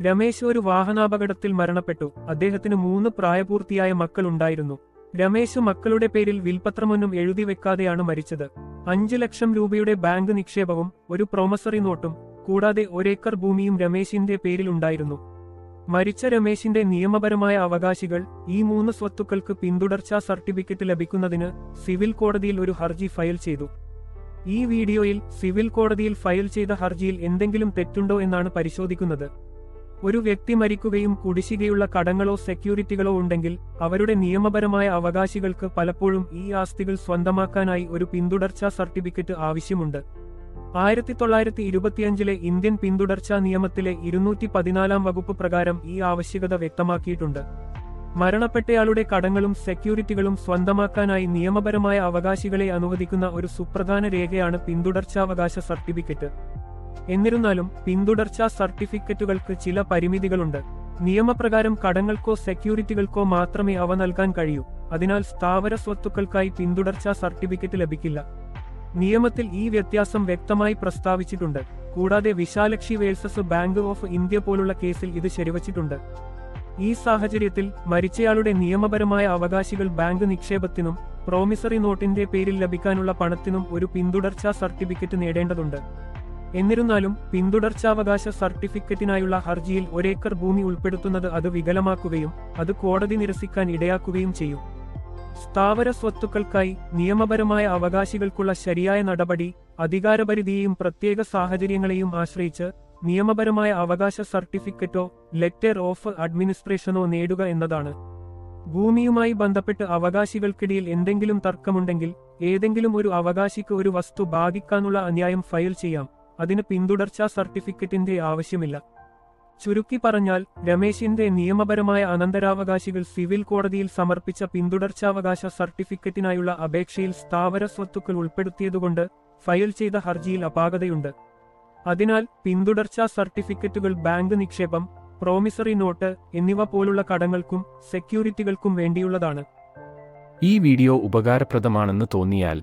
രമേശ് ഒരു വാഹനാപകടത്തിൽ മരണപ്പെട്ടു. അദ്ദേഹത്തിന് മൂന്ന് പ്രായപൂർത്തിയായ മക്കളുണ്ടായിരുന്നു. രമേശ് മക്കളുടെ പേരിൽ വിൽപത്രമൊന്നും എഴുതി വെക്കാതെയാണ് മരിച്ചത്. അഞ്ചു ലക്ഷം രൂപയുടെ ബാങ്ക് നിക്ഷേപവും ഒരു പ്രോമസറി നോട്ടും കൂടാതെ ഒരേക്കർ ഭൂമിയും രമേശിന്റെ പേരിലുണ്ടായിരുന്നു മരിച്ച രമേശിന്റെ നിയമപരമായ അവകാശികൾ ഈ മൂന്ന് സ്വത്തുക്കൾക്ക് പിന്തുടർച്ചാ സർട്ടിഫിക്കറ്റ് ലഭിക്കുന്നതിന് സിവിൽ കോടതിയിൽ ഒരു ഹർജി ഫയൽ ചെയ്തു. ഈ വീഡിയോയിൽ സിവിൽ കോടതിയിൽ ഫയൽ ചെയ്ത ഹർജിയിൽ എന്തെങ്കിലും തെറ്റുണ്ടോ എന്നാണ് പരിശോധിക്കുന്നത്. ഒരു വ്യക്തി മരിക്കുകയും കുടിശ്ശികയുള്ള കടങ്ങളോ സെക്യൂരിറ്റികളോ ഉണ്ടെങ്കിൽ അവരുടെ നിയമപരമായ അവകാശികൾക്ക് പലപ്പോഴും ഈ ആസ്തികൾ സ്വന്തമാക്കാനായി ഒരു പിന്തുടർച്ചാ സർട്ടിഫിക്കറ്റ് ആവശ്യമുണ്ട്. ആയിരത്തി തൊള്ളായിരത്തി ഇരുപത്തിയഞ്ചിലെ ഇന്ത്യൻ പിന്തുടർച്ചാ നിയമത്തിലെ ഇരുന്നൂറ്റി പതിനാലാം വകുപ്പ് പ്രകാരം ഈ ആവശ്യകത വ്യക്തമാക്കിയിട്ടുണ്ട്. മരണപ്പെട്ടയാളുടെ കടങ്ങളും സെക്യൂരിറ്റികളും സ്വന്തമാക്കാനായി നിയമപരമായ അവകാശികളെ അനുവദിക്കുന്ന ഒരു സുപ്രധാന രേഖയാണ് പിന്തുടർച്ചാവകാശ സർട്ടിഫിക്കറ്റ്. എന്നിരുന്നാലും പിന്തുടർച്ചാ സർട്ടിഫിക്കറ്റുകൾക്ക് ചില പരിമിതികളുണ്ട്. നിയമപ്രകാരം കടങ്ങൾക്കോ സെക്യൂരിറ്റികൾക്കോ മാത്രമേ അവ നൽകാൻ കഴിയൂ. അതിനാൽ സ്ഥാവര സ്വത്തുക്കൾക്കായി പിന്തുടർച്ചാ സർട്ടിഫിക്കറ്റ് ലഭിക്കില്ല. നിയമത്തിൽ ഈ വ്യത്യാസം വ്യക്തമായി പ്രസ്താവിച്ചിട്ടുണ്ട്. കൂടാതെ Vishalakshi versus bank of India പോലുള്ള കേസിൽ ഇത് ശരിവച്ചിട്ടുണ്ട്. ഈ സാഹചര്യത്തിൽ മരിച്ചയാളുടെ നിയമപരമായ അവകാശികൾ ബാങ്ക് നിക്ഷേപത്തിനും പ്രോമിസറി നോട്ടിന്റെ പേരിൽ ലഭിക്കാനുള്ള പണത്തിനും ഒരു പിന്തുടർച്ചാ സർട്ടിഫിക്കറ്റ് നേടേണ്ടതുണ്ട്. എന്നിരുന്നാലും പിന്തുടർച്ചാവകാശ സർട്ടിഫിക്കറ്റിനായുള്ള ഹർജിയിൽ ഒരേക്കർ ഭൂമി ഉൾപ്പെടുത്തുന്നത് അത് വികലമാക്കുകയും അത് കോടതി നിരസിക്കാൻ ഇടയാക്കുകയും ചെയ്യും. സ്ഥാവര സ്വത്തുക്കൾക്കായി നിയമപരമായ അവകാശികൾക്കുള്ള ശരിയായ നടപടി അധികാരപരിധിയെയും പ്രത്യേക സാഹചര്യങ്ങളെയും ആശ്രയിച്ച് നിയമപരമായ അവകാശ സർട്ടിഫിക്കറ്റോ ലെറ്റർ ഓഫ് അഡ്മിനിസ്ട്രേഷനോ നേടുക എന്നതാണ്. ഭൂമിയുമായി ബന്ധപ്പെട്ട് അവകാശികൾക്കിടയിൽ എന്തെങ്കിലും തർക്കമുണ്ടെങ്കിൽ ഏതെങ്കിലും ഒരു അവകാശിക്ക് ഒരു വസ്തു ബാധിക്കാനുള്ള അന്യായം ഫയൽ ചെയ്യാം. അതിന് പിന്തുടർച്ചാ സർട്ടിഫിക്കറ്റിന്റെ ആവശ്യമില്ല. ചുരുക്കി പറഞ്ഞാൽ രമേശിന്റെ നിയമപരമായ അനന്തരാവകാശികൾ സിവിൽ കോടതിയിൽ സമർപ്പിച്ച പിന്തുടർച്ചാവകാശ സർട്ടിഫിക്കറ്റിനായുള്ള അപേക്ഷയിൽ സ്ഥാവര സ്വത്തുക്കൾ ഉൾപ്പെടുത്തിയതുകൊണ്ട് ഫയൽ ചെയ്ത ഹർജിയിൽ അപാകതയുണ്ട്. അതിനാൽ പിന്തുടർച്ചാ സർട്ടിഫിക്കറ്റുകൾ ബാങ്ക് നിക്ഷേപം പ്രോമിസറി നോട്ട് എന്നിവ പോലുള്ള കടങ്ങൾക്കും സെക്യൂരിറ്റികൾക്കും വേണ്ടിയുള്ളതാണ്. ഈ വീഡിയോ ഉപകാരപ്രദമാണെന്ന് തോന്നിയാൽ